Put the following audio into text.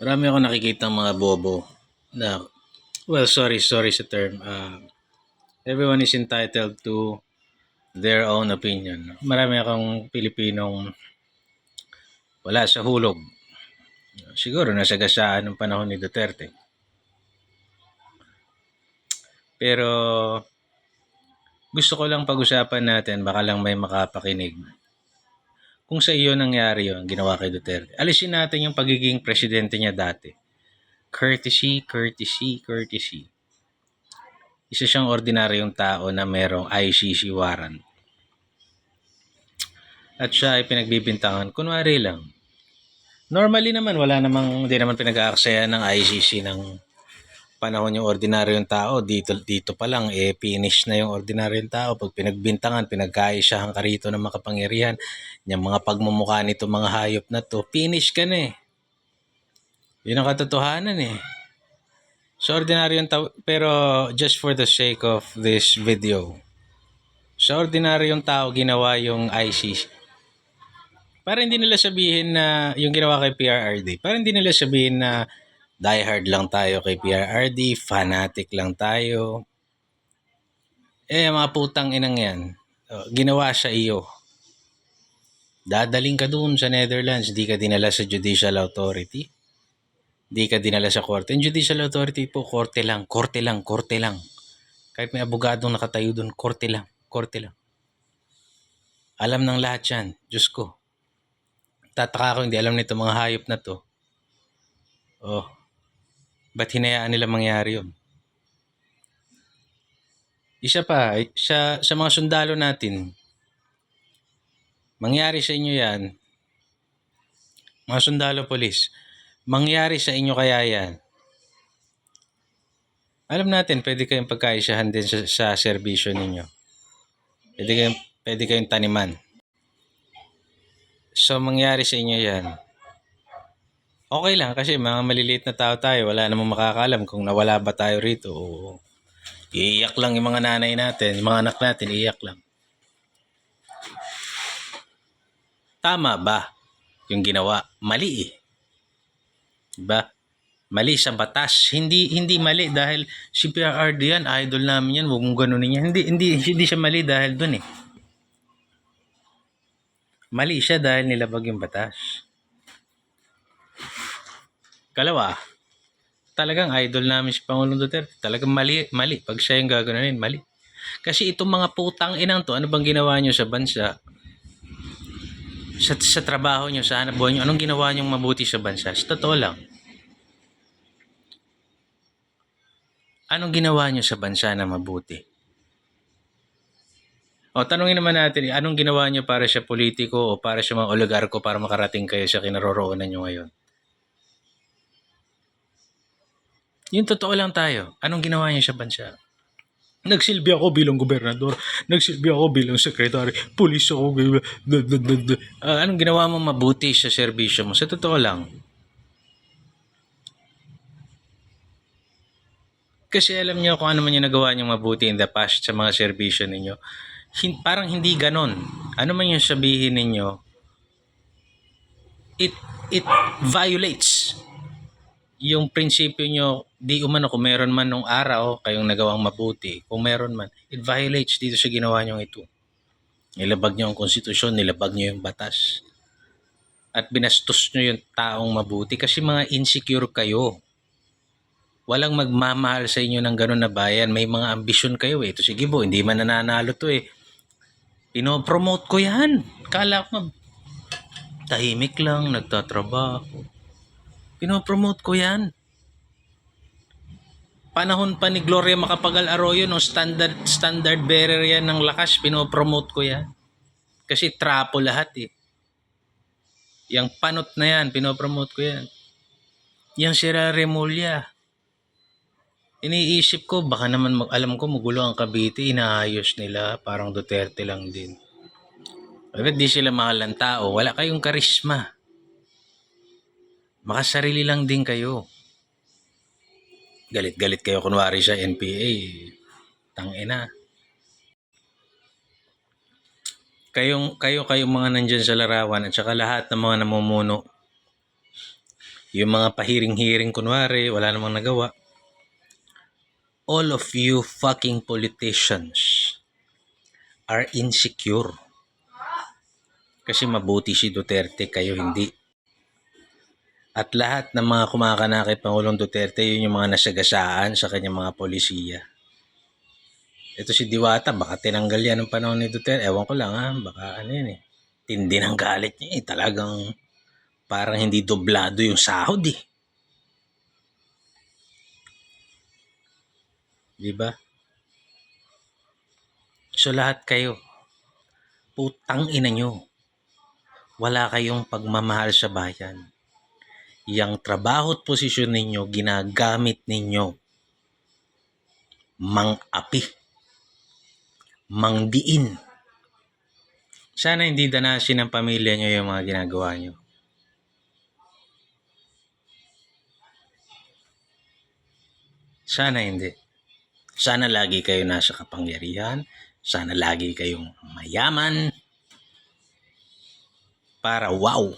Marami ako nakikita mga bobo na, well, sorry, sorry sa term. Uh, everyone is entitled to their own opinion. Marami akong Pilipinong wala sa hulog. Siguro nasa gasaan ng panahon ni Duterte. Pero gusto ko lang pag-usapan natin, baka lang may makapakinig. Kung sa iyo nangyari yun, ginawa kay Duterte, alisin natin yung pagiging presidente niya dati. Courtesy, courtesy, courtesy. Isa siyang ordinaryong tao na merong ICC warrant. At siya ay pinagbibintangan, kunwari lang. Normally naman, wala namang, hindi naman pinag-aaksaya ng ICC ng panahon yung ordinaryong tao, dito, dito pa lang, eh, finish na yung ordinaryong tao. Pag pinagbintangan, pinagkaisyahan ka rito ng makapangyarihan, yung mga pagmumukha nito mga hayop na to, finish ka na eh. Yun ang katotohanan eh. So, ordinaryong tao, pero just for the sake of this video, sa ordinaryong tao ginawa yung ICC. Para hindi nila sabihin na yung ginawa kay PRRD, para hindi nila sabihin na diehard lang tayo kay PRRD, fanatic lang tayo. Eh, mga putang inang yan. Oh, ginawa sa iyo. Dadaling ka doon sa Netherlands, di ka dinala sa judicial authority. Di ka dinala sa korte. Yung judicial authority po, korte lang, korte lang, korte lang. Kahit may abogadong nakatayo doon, korte lang, korte lang. Alam ng lahat yan, Diyos ko. Tataka ako, hindi alam nito mga hayop na to. Oh, ba't hinayaan nila mangyari yun? Isa pa, sa, sa mga sundalo natin, mangyari sa inyo yan, mga sundalo polis, mangyari sa inyo kaya yan. Alam natin, pwede kayong pagkaisahan din sa, sa serbisyo ninyo. Pwede kayong, pwede kayong taniman. So, mangyari sa inyo yan. Okay lang kasi mga maliliit na tao tayo, wala namang makakalam kung nawala ba tayo rito o iiyak lang yung mga nanay natin, yung mga anak natin, iiyak lang. Tama ba yung ginawa? Mali eh. Diba? Mali sa batas. Hindi hindi mali dahil si PRRD yan, idol namin yan, huwag mong ganunin yan. Hindi, hindi, hindi siya mali dahil dun eh. Mali siya dahil nilabag yung batas. Kalawa, talagang idol namin si Pangulong Duterte. Talagang mali, mali. Pag siya yung gaganunin, mali. Kasi itong mga putang inang to, ano bang ginawa nyo sa bansa? Sa, sa trabaho nyo, sa hanap buhay nyo, anong ginawa nyo mabuti sa bansa? Sa totoo lang. Anong ginawa nyo sa bansa na mabuti? O, tanungin naman natin, anong ginawa nyo para sa politiko o para sa mga oligarko para makarating kayo sa kinaroroonan nyo ngayon? Yung totoo lang tayo. Anong ginawa niya sa bansa? Nagsilbi ako bilang gobernador. Nagsilbi ako bilang sekretary. Pulis ako. Ah, anong ginawa mo mabuti sa serbisyo mo? Sa totoo lang. Kasi alam niyo kung ano man yung nagawa niyo mabuti in the past sa mga serbisyo ninyo. Hin- parang hindi ganon. Ano man yung sabihin ninyo, it it violates yung prinsipyo nyo, di umano kung meron man nung araw kayong nagawang mabuti, kung meron man, it violates dito sa ginawa nyo ito. Nilabag nyo ang konstitusyon, nilabag nyo yung batas. At binastos nyo yung taong mabuti kasi mga insecure kayo. Walang magmamahal sa inyo ng ganun na bayan. May mga ambisyon kayo eh. Ito sige bo, hindi man nananalo to eh. Pinopromote ko yan. Kala ko tahimik lang, nagtatrabaho. Pinopromote ko yan. Panahon pa ni Gloria Macapagal Arroyo, no, standard, standard bearer yan ng lakas, pinopromote ko yan. Kasi trapo lahat eh. Yang panot na yan, pinopromote ko yan. Yang Sierra Remulla. Iniisip ko, baka naman mag, alam ko magulo ang Cavite, inaayos nila, parang Duterte lang din. Bakit di sila mahal ng tao? Wala kayong karisma. Makasarili lang din kayo. Galit-galit kayo kunwari sa NPA. Tangina. Kayong, kayo, kayong mga nandyan sa larawan at saka lahat ng mga namumuno. Yung mga pahiring-hiring kunwari, wala namang nagawa. All of you fucking politicians are insecure. Kasi mabuti si Duterte, kayo hindi. At lahat ng mga kumakana kay Pangulong Duterte, yun yung mga nasagasaan sa kanyang mga polisiya. Ito si Diwata, baka tinanggal yan ng panahon ni Duterte. Ewan ko lang ha, baka ano yun eh. Tindi ng galit niya eh. Talagang parang hindi doblado yung sahod eh. Di ba? So lahat kayo, putang ina nyo, wala kayong pagmamahal sa bayan. Yang trabaho at posisyon ninyo, ginagamit ninyo mang-api, mangdiin. Sana hindi danasin ng pamilya nyo yung mga ginagawa nyo. Sana hindi. Sana lagi kayo nasa kapangyarihan. Sana lagi kayong mayaman. Para wow.